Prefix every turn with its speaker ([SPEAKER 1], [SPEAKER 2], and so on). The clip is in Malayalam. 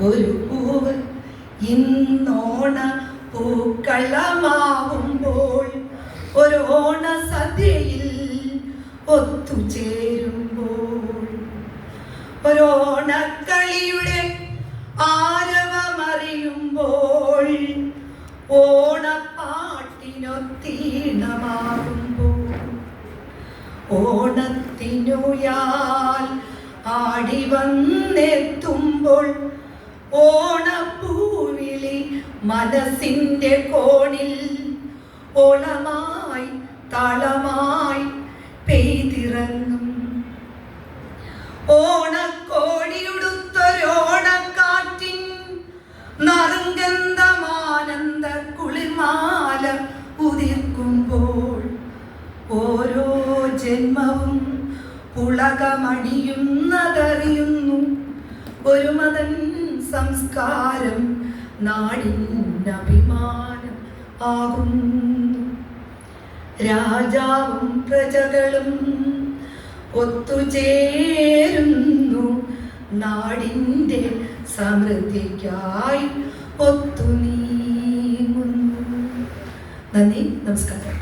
[SPEAKER 1] ഒരു പൂവ് ഇന്നോണ പൂക്കളമാവുമ്പോൾ ഓണ സദ്യയിൽ ഒത്തുചേരുമ്പോൾ ഒരു ഓണക്കളിയുടെ ആരവമറിയുമ്പോൾ ഓണപ്പാട്ടിനൊത്തീണമാകുമ്പോൾ ഓണത്തിനുയാൽ ആടി വന്നെത്തുമ്പോൾ ഓണപ്പൂവിളി മനസ്സിന്റെ കോണിൽ ഓളമായി താളമായി പെയ്തിറങ്ങും. ഓണക്കോടിയുടുത്തൊരോണക്കാറ്റിൻ നറുങ്കന്തമാനന്ദ കുളിർമാല ഉതിർക്കുമ്പോൾ ഓരോ ജന്മവും പുളകമണിയുന്നതറിയുന്നു ഒരു മതൻ സംസ്കാരം നാടിനഭിമാനം ആകും രാജാവും പ്രജകളും ഒത്തുചേരുന്നു. നാടിന്റെ സമൃദ്ധിക്കായി ഒത്തുനീങ്ങുന്നു. നന്ദി നമസ്കാരം.